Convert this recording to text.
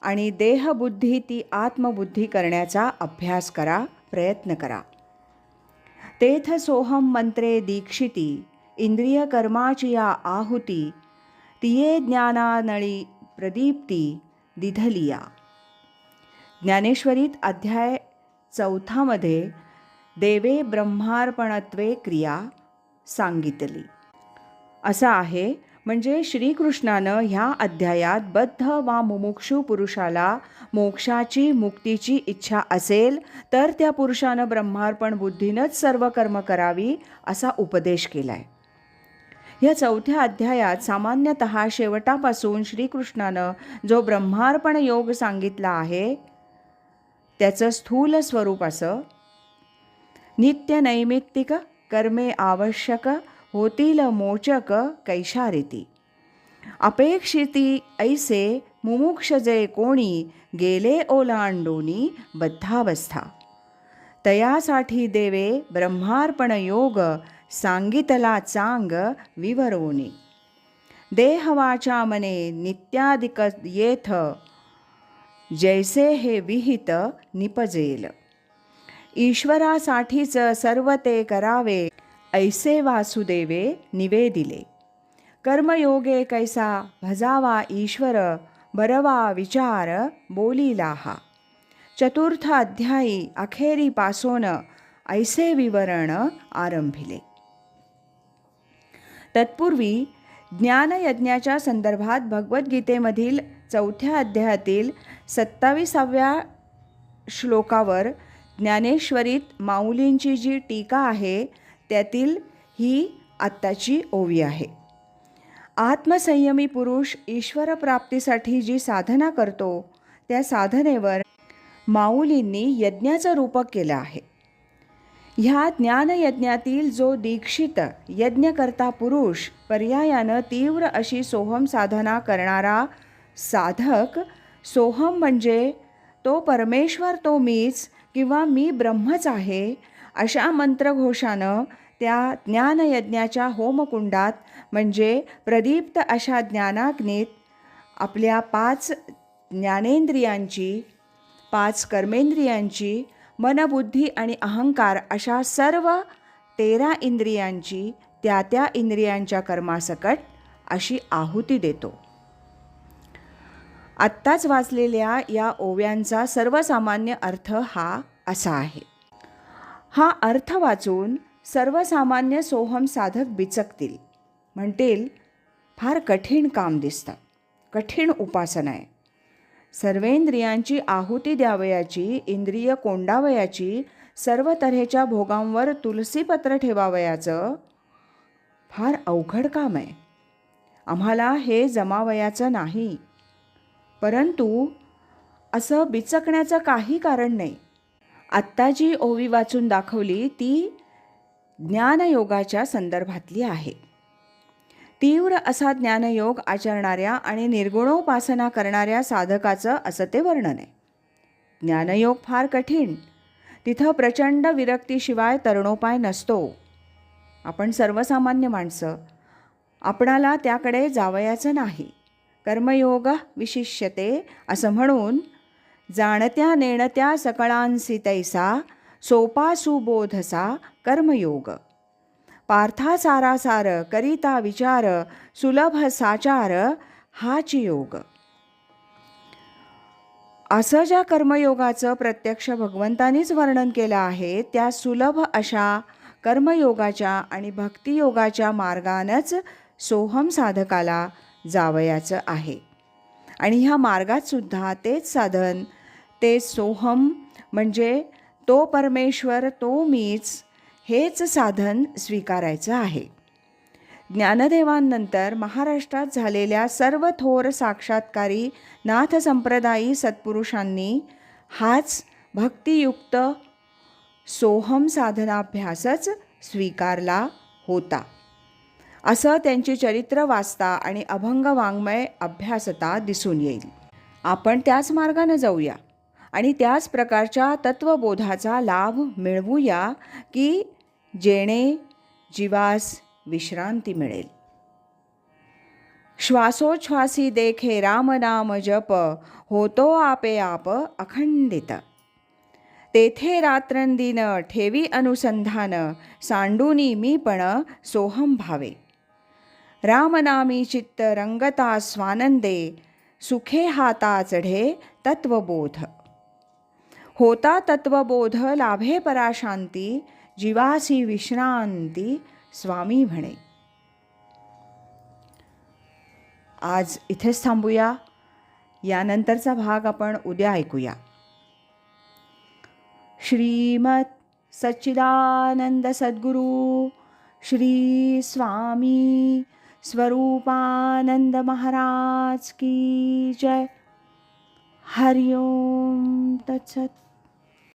आणि देहबुद्धी ती आत्मबुद्धी करण्याचा अभ्यास करा प्रयत्न करा. तेथ सोहम मंत्रे दीक्षिती इंद्रिय कर्माची या आहुती तिये ज्ञानानळी प्रदीप्ती दिधलिया. ज्ञानेश्वरीत अध्याय चौथामध्ये देवे ब्रह्मार्पणत्वे क्रिया सांगितली. असं आहे म्हणजे श्रीकृष्णानं ह्या अध्यायात बद्ध वा मुमुक्षू पुरुषाला मोक्षाची मुक्तीची इच्छा असेल तर त्या पुरुषानं ब्रह्मार्पण बुद्धीनंच सर्व कर्म करावी असा उपदेश केला आहे या चौथ्या अध्यायात सामान्यतः शेवटापासून श्रीकृष्णानं जो ब्रह्मार्पण योग सांगितला आहे त्याचं स्थूल स्वरूप असं नित्य नैमित्तिक कर्मे आवश्यक होतील मोचक कैशारिती। अपेक्षिती ऐसे मुमुक्ष जे कोणी गेले ओलांडोनी बद्धावस्था। तयासाठी देवे ब्रह्मार्पण योग सांगितला चांग विवरोनी। देहवाचा मने नित्यादिक येथ जैसे हे विहित निपजेल। ईश्वरासाठीच सर्व ते करावे ऐसे वासुदेवे निवेदिले। कर्मयोगे कैसा भजावा ईश्वर बरवा विचार बोलिला हा चतुर्थ अध्यायी अखेरीपासून ऐसे विवरण आरंभिले। तत्पूर्वी ज्ञानयज्ञाच्या संदर्भात भगवद्गीतेमधील चौथ्या अध्यायातील सत्ताविसाव्या श्लोकावर ज्ञानेश्वरीत माऊलींची जी टीका आहे त्यातील ही आत्ताची ओवी आहे. आत्मसंयमी पुरुष ईश्वरप्राप्तीसाठी जी साधना करतो त्या साधनेवर माऊलींनी यज्ञाचं रूपक केलं आहे. ह्या ज्ञानयज्ञातील जो दीक्षित यज्ञकर्ता पुरुष पर्यायानं तीव्र अशी सोहम साधना करणारा साधक सोहम म्हणजे तो परमेश्वर तो मीच किंवा मी ब्रह्मच आहे अशा मंत्रघोषानं त्या ज्ञानयज्ञाच्या होमकुंडात म्हणजे प्रदीप्त अशा ज्ञानाग्नीत आपल्या पाच ज्ञानेंद्रियांची पाच कर्मेंद्रियांची मनबुद्धी आणि अहंकार अशा सर्व तेरा इंद्रियांची त्या त्या इंद्रियांच्या कर्मासकट अशी आहुती देतो. आत्ताच वाचलेल्या या ओव्यांचा सर्वसामान्य अर्थ हा असा आहे. हा अर्थ वाचून सर्वसामान्य सोहम साधक बिचकतील. म्हणतील फार कठीण काम दिसतं. कठीण उपासना आहे. सर्वेंद्रियांची आहुती द्यावयाची इंद्रिय कोंडावयाची सर्व तऱ्हेच्या भोगांवर तुलसीपत्र ठेवावयाचं फार अवघड काम आहे. आम्हाला हे जमावयाचं नाही. परंतु असं बिचकण्याचं काही कारण नाही. आत्ता जी ओवी वाचून दाखवली ती ज्ञानयोगाच्या संदर्भातली आहे. तीव्र असा ज्ञानयोग आचरणाऱ्या आणि निर्गुणोपासना करणाऱ्या साधकाचं असं ते वर्णन आहे. ज्ञानयोग फार कठीण. तिथं प्रचंड विरक्तीशिवाय तरुणोपाय नसतो. आपण सर्वसामान्य माणसं. आपणाला त्याकडे जावयाचं नाही. कर्मयोग विशिष्यते असं म्हणून जाणत्या नेणत्या सकळांसी तैसा सोपा सुबोधसा कर्मयोग. पार्थासारासार करिता विचार सुलभ साचार हाच योग असं ज्या कर्मयोगाचं प्रत्यक्ष भगवंतानीच वर्णन केलं आहे त्या सुलभ अशा कर्मयोगाच्या आणि भक्तियोगाच्या मार्गानंच सोहम साधकाला जावयाचं आहे. आणि ह्या मार्गात सुद्धा तेच साधन ते सोहम म्हणजे तो परमेश्वर तो मीच हेच साधन स्वीकारायचं आहे. ज्ञानदेवांनंतर महाराष्ट्रात झालेल्या सर्व थोर साक्षात्कारी नाथ संप्रदायी सत्पुरुषांनी हाच भक्तियुक्त सोहम साधनाभ्यासच स्वीकारला होता. असं त्यांची चरित्र वाचता आणि अभंग वाङ्मय अभ्यासता दिसून येईल. आपण त्याच मार्गानं जाऊया. आणि त्याच प्रकारच्या तत्वबोधाचा लाभ मिळवूया की जेणे जीवास विश्रांती मिळेल. श्वासोच्छ्वासी देखे रामनाम जप होतो आपे आप अखंडित. तेथे रात्रंदिन ठेवी अनुसंधान सांडूनी मी पण सोहम भावे. रामनामी चित्त रंगता स्वानंदे सुखे हाता चढे तत्वबोध. होता तत्वबोध लाभे पराशांती जीवासी विश्रांती स्वामी म्हणे. आज इथेच थांबूया. यानंतरचा भाग आपण उद्या ऐकूया. श्रीमत सच्चिदानंद सद्गुरु श्री स्वामी स्वरूपानंद महाराज की जय. हरिओम तत्सत.